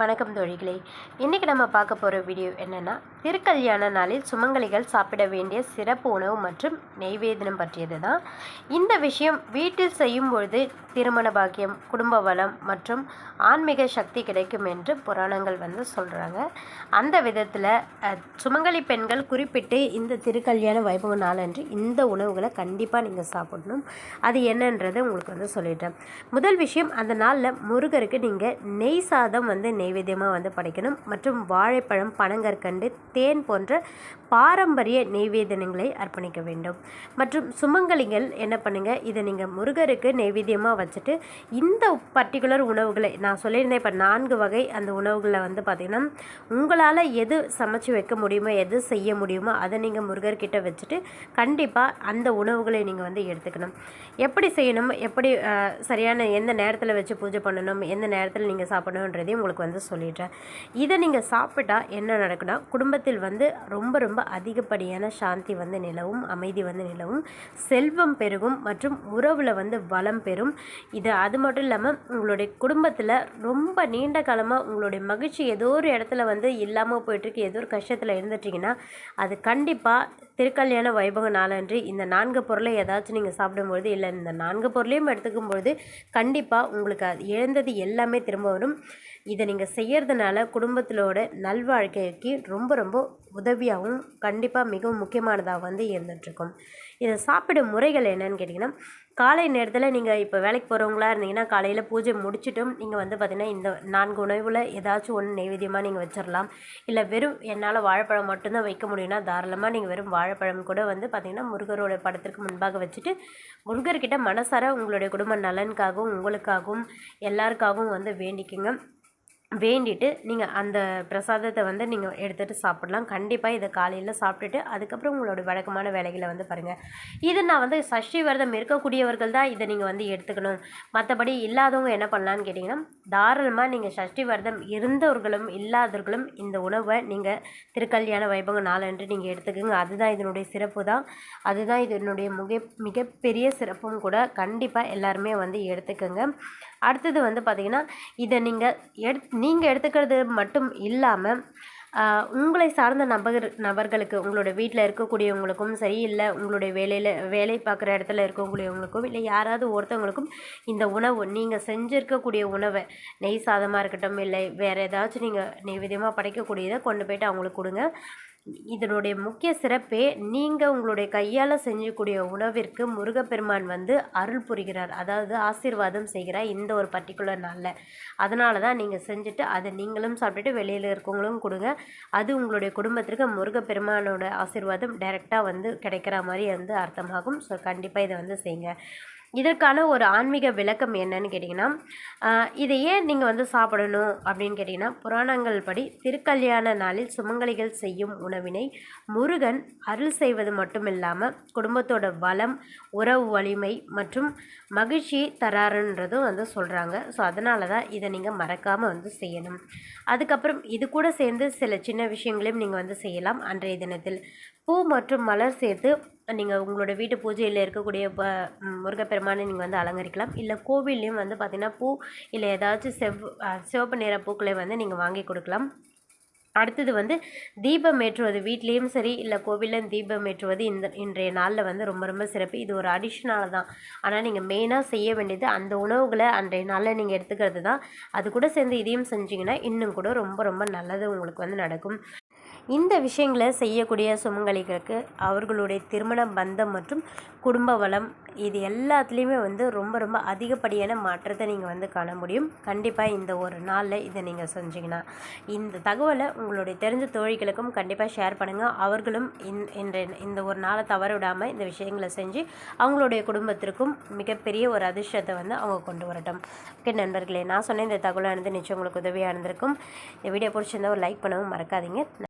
வணக்கம் தோழிகளே. இன்றைக்கி நம்ம பார்க்க போகிற வீடியோ என்னென்னா திருக்கல்யாண நாளில் சுமங்கலிகள் சாப்பிட வேண்டிய சிறப்பு உணவு மற்றும் நெய்வேதனம் பற்றியது தான் இந்த விஷயம் வீட்டில் செய்யும் பொழுது திருமண பாக்கியம் குடும்ப வளம் மற்றும் ஆன்மீக சக்தி கிடைக்கும் என்று புராணங்கள் வந்து சொல்கிறாங்க அந்த விதத்தில் சுமங்கலி பெண்கள் குறிப்பிட்டு இந்த திருக்கல்யாண வைபவ நாளன்று இந்த உணவுகளை கண்டிப்பாக நீங்கள் சாப்பிடணும். அது என்னன்றதை உங்களுக்கு வந்து சொல்லிட்டேன். முதல் விஷயம் அந்த நாளில் முருகருக்கு நீங்கள் நெய் சாதம் வந்து நெய் நெய்வேத்தியமாக வந்து படைக்கணும். மற்றும் வாழைப்பழம் பனங்கற்கண்டு தேன் போன்ற பாரம்பரிய நெய்வேதனங்களை அர்ப்பணிக்க வேண்டும். மற்றும் சுமங்கலிகள் என்ன பண்ணுங்கள் இதை நீங்கள் முருகருக்கு நெய்வேத்தியமாக வச்சுட்டு இந்த பர்டிகுலர் உணவுகளை நான் சொல்லியிருந்தேன் இப்போ நான்கு வகை அந்த உணவுகளை வந்து பார்த்திங்கன்னா உங்களால் எது சமைச்சு வைக்க முடியுமோ எது செய்ய முடியுமோ அதை நீங்கள் முருகர்கிட்ட வச்சுட்டு கண்டிப்பாக அந்த உணவுகளை நீங்கள் வந்து எடுத்துக்கணும். எப்படி செய்யணும்? எப்படி சரியான எந்த நேரத்தில் வச்சு பூஜை பண்ணணும்? எந்த நேரத்தில் நீங்கள் சாப்பிடணுன்றதையும் உங்களுக்கு வந்து சொல்லிடுறேன் இதை நீங்கள் சாப்பிட்டா என்ன நடக்குன்னா குடும்பத்தில் வந்து ரொம்ப ரொம்ப அதிகப்படியான சாந்தி வந்து நிலவும் அமைதி வந்து நிலவும் செல்வம் பெருகும் மற்றும் உறவில் வந்து வளம் பெறும். இது அது மட்டும் இல்லாமல் உங்களுடைய குடும்பத்தில் ரொம்ப நீண்ட காலமாக உங்களுடைய மகிழ்ச்சி ஏதோ ஒரு இடத்துல வந்து இல்லாமல் போயிட்டுருக்கு ஏதோ ஒரு கஷ்டத்தில் இருந்துட்டிங்கன்னா அது கண்டிப்பாக திருக்கல்யாண வைபவ நாளன்று இந்த நான்கு பொருளை ஏதாச்சும் நீங்கள் சாப்பிடும்பொழுது இல்லை இந்த நான்கு பொருளையும் எடுத்துக்கும் பொழுது கண்டிப்பாக உங்களுக்கு அது இழந்தது எல்லாமே திரும்ப வரும். இதை நீங்கள் செய்கிறதுனால குடும்பத்திலோட நல்வாழ்க்கைக்கு ரொம்ப ரொம்ப உதவியாகவும் கண்டிப்பாக மிகவும் முக்கியமானதாக வந்து இருந்துகிட்ருக்கும் இதை சாப்பிடும் முறைகள் என்னென்னு கேட்டிங்கன்னா காலை நேரத்தில் நீங்கள் இப்போ வேலைக்கு போகிறவங்களா இருந்தீங்கன்னா காலையில் பூஜை முடிச்சுட்டும் நீங்கள் வந்து பார்த்திங்கன்னா இந்த நான்கு உணவில் ஏதாச்சும் ஒன்று நைவேத்தியமாக நீங்கள் வச்சிடலாம் இல்லை வெறும் என்னால் வாழைப்பழம் மட்டும்தான் வைக்க முடியும்னா தாராளமாக நீங்கள் வெறும் வாழைப்பழம் கூட வந்து பார்த்திங்கன்னா முருகரோட படத்திற்கு முன்பாக வச்சுட்டு முருகர்கிட்ட மனசார உங்களுடைய குடும்ப நலனுக்காகவும் உங்களுக்காகவும் எல்லாருக்காகவும் வந்து வேண்டிக்குங்க. வேண்டிட்டு நீங்கள் அந்த பிரசாதத்தை வந்து நீங்கள் எடுத்துகிட்டு சாப்பிட்லாம். கண்டிப்பாக இதை காலையில் சாப்பிட்டுட்டு அதுக்கப்புறம் உங்களோட வழக்கமான வேலைகளை வந்து பாருங்கள் இது நான் வந்து சஷ்டி விரதம் இருக்கக்கூடியவர்கள் தான் இதை நீங்கள் வந்து எடுத்துக்கணும். மற்றபடி இல்லாதவங்க என்ன பண்ணலான்னு கேட்டிங்கன்னா தாராளமாக நீங்கள் சஷ்டி விரதம் இருந்தவர்களும் இல்லாதவர்களும் இந்த உணவை நீங்கள் திருக்கல்யாண வைபவங்க நாளன்று நீங்கள் எடுத்துக்கோங்க. அதுதான் இதனுடைய சிறப்பு தான். அதுதான் இதனுடைய மிக மிகப்பெரிய சிறப்பும் கூட. கண்டிப்பாக எல்லாருமே வந்து எடுத்துக்கோங்க. அடுத்தது வந்து பார்த்திங்கன்னா இதை நீங்கள் எடுத்து நீங்கள் எடுத்துக்கிறது மட்டும் இல்லாமல் உங்களை சார்ந்த நபர் நபர்களுக்கு உங்களோட வீட்டில் இருக்கக்கூடியவங்களுக்கும் சரி இல்லை உங்களுடைய வேலையில் வேலை பார்க்குற இடத்துல இருக்கக்கூடியவங்களுக்கும் இல்லை யாராவது ஒருத்தவங்களுக்கும் இந்த உணவு நீங்கள் செஞ்சுருக்கக்கூடிய உணவை நெய் சாதமாக இருக்கட்டும் இல்லை வேறு ஏதாச்சும் நீங்கள் நெய்வேத்தியமாக படைக்கக்கூடியதை கொண்டு போய்ட்டு அவங்களுக்கு கொடுங்க. இதனுடைய முக்கிய சிறப்பே நீங்கள் உங்களுடைய கையால் செஞ்சக்கூடிய உணவிற்கு முருகப்பெருமான் வந்து அருள் புரிகிறார். அதாவது ஆசீர்வாதம் செய்கிறார் இந்த ஒரு பர்டிகுலர் நாளில். அதனால தான் நீங்கள் செஞ்சுட்டு அதை நீங்களும் சாப்பிட்டுட்டு வெளியில் இருக்கவங்களும் கொடுங்க. அது உங்களுடைய குடும்பத்திற்கு முருகப்பெருமானோட ஆசீர்வாதம் டைரெக்டாக வந்து கிடைக்கிற மாதிரி வந்து அர்த்தமாகும். ஸோ கண்டிப்பாக இதை வந்து செய்யுங்க. இதற்கான ஒரு ஆன்மீக விளக்கம் என்னன்னு கேட்டிங்கன்னா இதை ஏன் நீங்கள் வந்து சாப்பிடணும் அப்படின்னு கேட்டிங்கன்னா புராணங்கள் படி திருக்கல்யாண நாளில் சுமங்கலிகள் செய்யும் உணவினை முருகன் அருள் செய்வது மட்டும் இல்லாமல் குடும்பத்தோட வளம் உறவு வலிமை மற்றும் மகிழ்ச்சி தராருன்றதும் வந்து சொல்கிறாங்க ஸோ அதனால தான் இதை நீங்கள் மறக்காமல் வந்து செய்யணும். அதுக்கப்புறம் இது கூட சேர்ந்து சில சின்ன விஷயங்களையும் நீங்கள் வந்து செய்யலாம் அன்றைய தினத்தில். பூ மற்றும் மலர் சேர்த்து நீங்கள் உங்களோட வீட்டு பூஜையில் இருக்கக்கூடிய முருகப்பெருமானை நீங்கள் வந்து அலங்கரிக்கலாம். இல்லை கோவில்லையும் வந்து பார்த்திங்கன்னா பூ இல்லை ஏதாச்சும் செவ் சிவப்பு நிற பூக்களை வந்து நீங்கள் வாங்கி கொடுக்கலாம். அடுத்தது வந்து தீபம் ஏற்றுவது வீட்லேயும் சரி இல்லை கோவிலில் தீபம் ஏற்றுவது இந்த இன்றைய நாளில் வந்து ரொம்ப ரொம்ப சிறப்பு. இது ஒரு அடிஷ்னலாக தான். ஆனால் நீங்கள் மெயினாக செய்ய வேண்டியது அந்த உணவுகளை அன்றைய நாளில் நீங்கள் எடுத்துக்கிறது தான். அது கூட சேர்ந்து இதையும் செஞ்சிங்கன்னா இன்னும் கூட ரொம்ப ரொம்ப நல்லது உங்களுக்கு வந்து நடக்கும். இந்த விஷயங்களை செய்யக்கூடிய சுமங்கலிகளுக்கு அவர்களுடைய திருமண பந்தம் மற்றும் குடும்ப வளம் இது எல்லாத்துலேயுமே வந்து ரொம்ப ரொம்ப அதிகப்படியான மாற்றத்தை நீங்கள் வந்து காண முடியும். கண்டிப்பாக இந்த ஒரு நாளில் இதை நீங்கள் செஞ்சிங்கன்னா. இந்த தகவலை உங்களுடைய தெரிஞ்ச தோழிகளுக்கும் கண்டிப்பாக ஷேர் பண்ணுங்கள் அவர்களும் இந்த இந்த ஒரு நாளை தவற விடாமல் இந்த விஷயங்களை செஞ்சு அவங்களுடைய குடும்பத்திற்கும் மிகப்பெரிய ஒரு அதிர்ஷ்டத்தை வந்து அவங்க கொண்டு வரட்டும். ஓகே நண்பர்களே நான் சொன்ன இந்த தகவலானது நிச்சயம் உங்களுக்கு உதவியாக இருந்திருக்கும். இந்த வீடியோ பிடிச்சிருந்தா ஒரு லைக் பண்ணவும் மறக்காதீங்க.